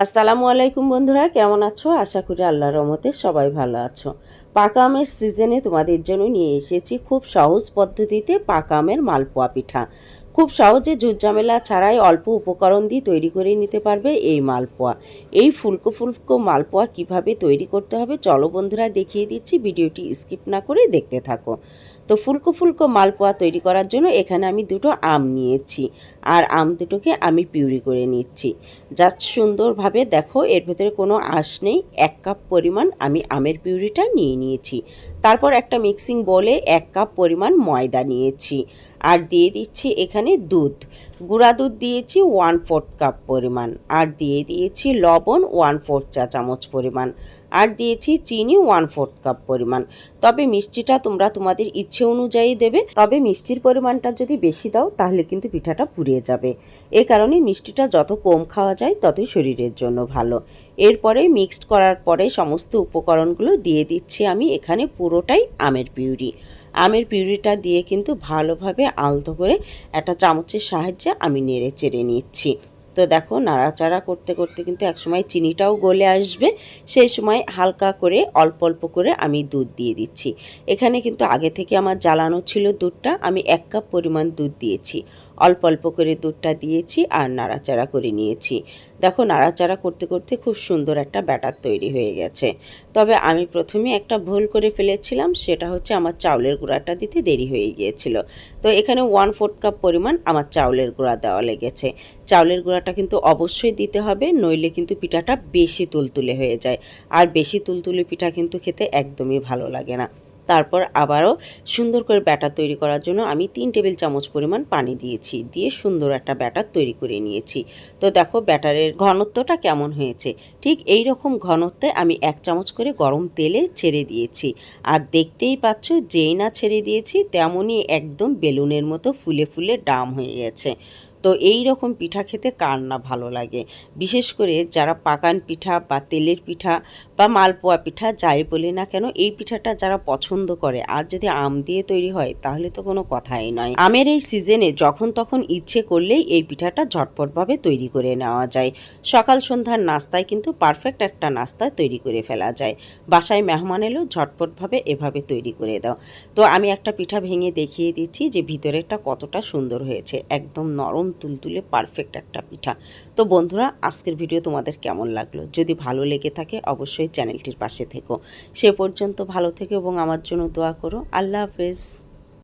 আসসালামু আলাইকুম বন্ধুরা, কেমন আছো? আশা করি আল্লাহ রহমতে সবাই ভালো আছো। পাকা আমের সিজনে তোমাদের জন্য নিয়ে এসেছি খুব সহজ পদ্ধতিতে পাকা আমের মালপোয়া পিঠা। খুব সহজে ঝুটঝামেলা ছাড়াই অল্প উপকরণ দিয়ে তৈরি করে নিতে পারবে এই মালপোয়া। এই ফুলকো ফুলকো মালপোয়া কীভাবে তৈরি করতে হবে চলো বন্ধুরা দেখিয়ে দিচ্ছি, ভিডিওটি স্কিপ না করে দেখতে থাকো। তো ফুলকো ফুলকো মালপোয়া তৈরি করার জন্য এখানে আমি দুটো আম নিয়েছি আর আম দুটোকে আমি পিউরি করে নিচ্ছি। জাস্ট সুন্দরভাবে দেখো, এর ভেতরে কোনো আঁশ নেই, এক কাপ পরিমাণ আমি আমের পিউরিটা নিয়ে নিয়েছি। তারপর একটা মিক্সিং বলে এক কাপ পরিমাণ ময়দা নিয়েছি। আর দিয়ে দিচ্ছি এখানে দুধ। গুঁড়া দুধ দিয়েছি ওয়ান ফোর্থ কাপ পরিমাণ। আর দিয়ে দিয়েছি লবণ ওয়ান ফোর্থ চা চামচ পরিমাণ। আর দিয়েছি চিনি ওয়ান ফোর্থ কাপ পরিমাণ। তবে মিষ্টিটা তোমরা তোমাদের ইচ্ছে অনুযায়ী দেবে। তবে মিষ্টির পরিমাণটা যদি বেশি দাও, তাহলে কিন্তু পিঠাটা পুড়িয়ে যাবে। এ কারণে মিষ্টিটা যত কম খাওয়া যায়, ততই শরীরের জন্য ভালো। এরপরে মিক্সড করার পরে সমস্ত উপকরণগুলো দিয়ে দিচ্ছি আমি এখানে পুরোটাই আমের পিউরি। আমের পিউরিটা দিয়ে কিন্তু ভালোভাবে আলতো করে একটা চামচের সাহায্যে আমি নেড়ে চেড়ে নিচ্ছি। তো দেখো, নাড়াচাড়া করতে করতে কিন্তু একসময় চিনিটাও গলে আসবে। সেই সময় হালকা করে, অল্প অল্প করে আমি দুধ দিয়ে দিচ্ছি। এখানে কিন্তু আগে থেকে আমার জ্বালানো ছিল দুধটা। আমি এক কাপ পরিমাণ দুধ দিয়েছি। অল্প অল্প করে দুধটা দিয়েছি আর নাড়াচাড়া করে নিয়েছি। দেখো, নাড়াচাড়া করতে করতে খুব সুন্দর একটা ব্যাটার তৈরি হয়ে গেছে। তবে আমি প্রথমে একটা ভুল করে ফেলেছিলাম, সেটা হচ্ছে আমার চাউলের গুঁড়াটা দিতে দেরি হয়ে গিয়েছিল। তো এখানে ওয়ান ফোর্থ কাপ পরিমাণ আমার চাউলের গুঁড়া দেওয়া লেগেছে। চাউলের গুঁড়াটা কিন্তু অবশ্যই দিতে হবে, নইলে কিন্তু পিঠাটা বেশি তুলতুলে হয়ে যায়। আর বেশি তুলতুলে পিঠা কিন্তু খেতে একদমই ভালো লাগে না। তারপর আবারও সুন্দর করে ব্যাটার তৈরি করার জন্য আমি তিন টেবিল চামচ পরিমাণ পানি দিয়েছি, দিয়ে সুন্দর একটা ব্যাটার তৈরি করে নিয়েছি। তো দেখো ব্যাটারের ঘনত্বটা কেমন হয়েছে। ঠিক এই রকম ঘনত্বে আমি এক চামচ করে গরম তেলে ছেড়ে দিয়েছি। আর দেখতেই পাচ্ছ যেই না ছেড়ে দিয়েছি, তেমনই একদম বেলুনের মতো ফুলে ফুলে ডাম হয়ে গেছে। তো এই রকম পিঠা খেতে কার না ভালো লাগে? বিশেষ করে যারা পাকান পিঠা বা তেলের পিঠা বা মালপোয়া পিঠা, যাই বলি না কেন, এই পিঠাটা যারা পছন্দ করে আর যদি আম দিয়ে তৈরি হয়, তাহলে তো কোনো কথাই নয়। আমের এই সিজনে যখন তখন ইচ্ছে করলেই এই পিঠাটা ঝটপটভাবে তৈরি করে নেওয়া যায়। সকাল সন্ধ্যার নাস্তায় কিন্তু পারফেক্ট একটা নাস্তা তৈরি করে ফেলা যায়। বাসায় মেহমান এলেও ঝটপটভাবে এভাবে তৈরি করে দাও। তো আমি একটা পিঠা ভেঙে দেখিয়ে দিচ্ছি যে ভিতরেরটা কতটা সুন্দর হয়েছে। একদম নরম তুলতুলে পারফেক্ট একটা পিঠা। তো বন্ধুরা, আজকের ভিডিও তোমাদের কেমন লাগল? যদি ভালো লেগে থাকে, অবশ্যই চ্যানেলটির পাশে থেকো। সে পর্যন্ত ভালো থেকো এবং আমার জন্য দোয়া করো। আল্লাহ হাফেজ।